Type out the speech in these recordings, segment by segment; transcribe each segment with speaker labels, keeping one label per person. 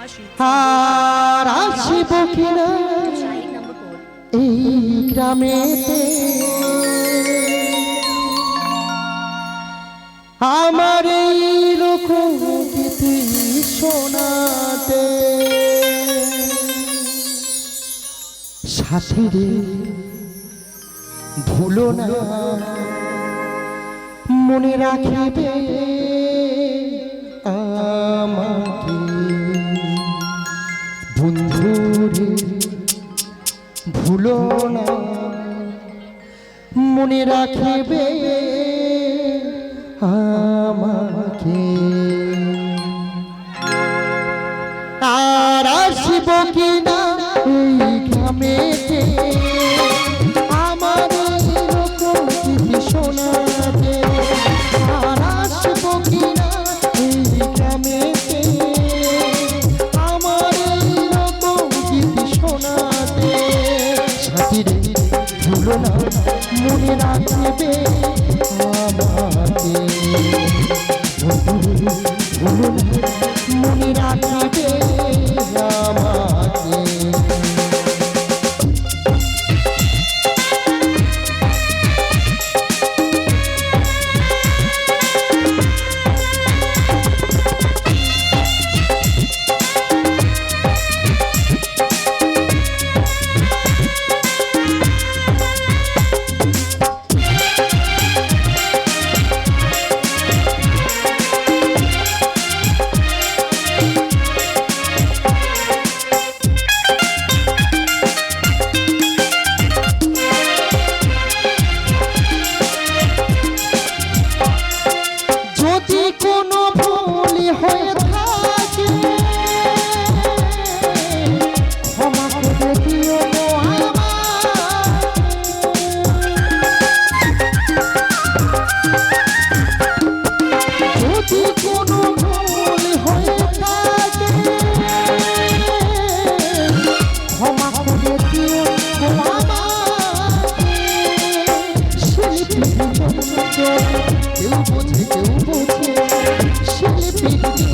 Speaker 1: আর আসিব কিনা এই গ্রামেতে? আমার এই রকম গীতি শোনাতে সাথী রে ভুলো না। মনে রাখিবে আমার বন্ধুরে ভুলো না। মনে রাখবে আমাকে। আর আসিব কিনা এই গ্রামেতে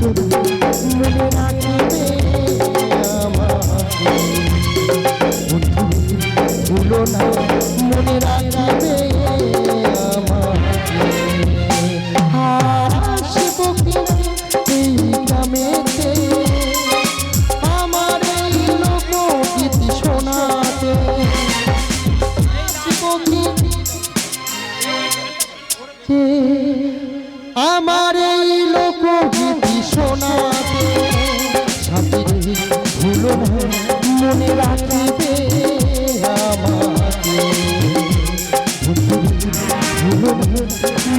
Speaker 1: মনে